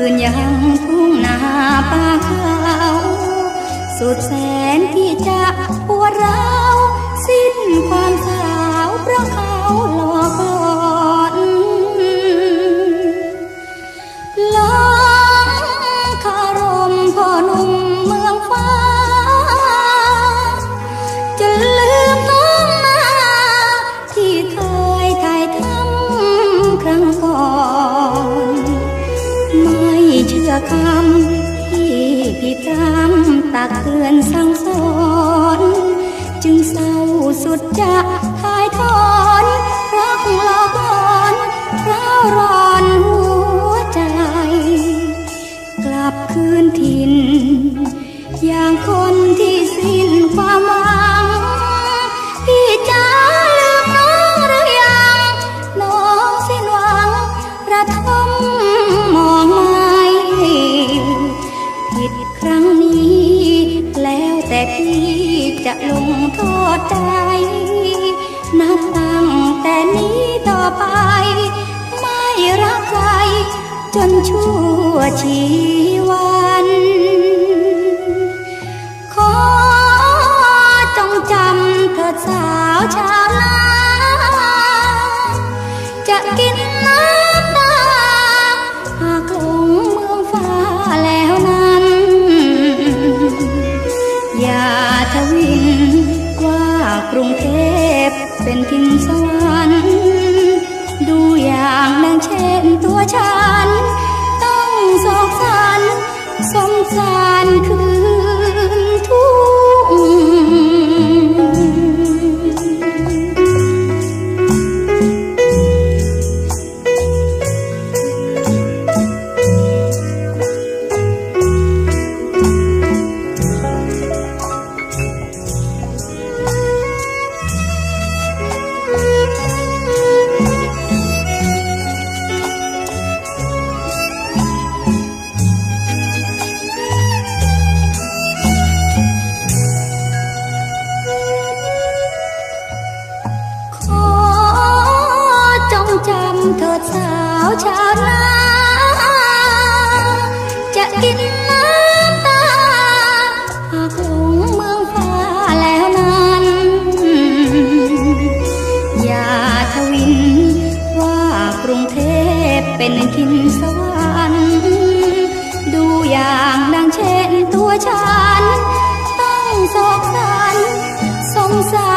ลับคืนยังทุ่งนาป่าเขาสุดแสนที่จะปวดร้าวสิ้น อคำที่พี่พรำตักเตือนสั่งสอนจึงเศร้าสุดจะถ่ายทอนรักหลอกหลอนร้าวร้อนหัวใจ กลับคืนถิ่น อย่างคนที่สิ้นความหวังพี่จะลืมน้องหรือยัง น้องสิ้นหวังระท พี่จะลงโทษใจนับตั้งแต่นี้ต่อไป ไม่รักใคร จนชั่วชีวันขอจงจำเถิดสาวชาวนาจะกินน้ำตาหากหลง สงสารคืน เถิดสาวชาวนา จะกินน้ำตาหากหลงเมืองฟ้าแล้วนั้น อย่าทวินว่ากรุงเทพเป็นทินสวรรค์ดูอย่างดังเช่นตัวฉัน ต้องโศกสันสงสา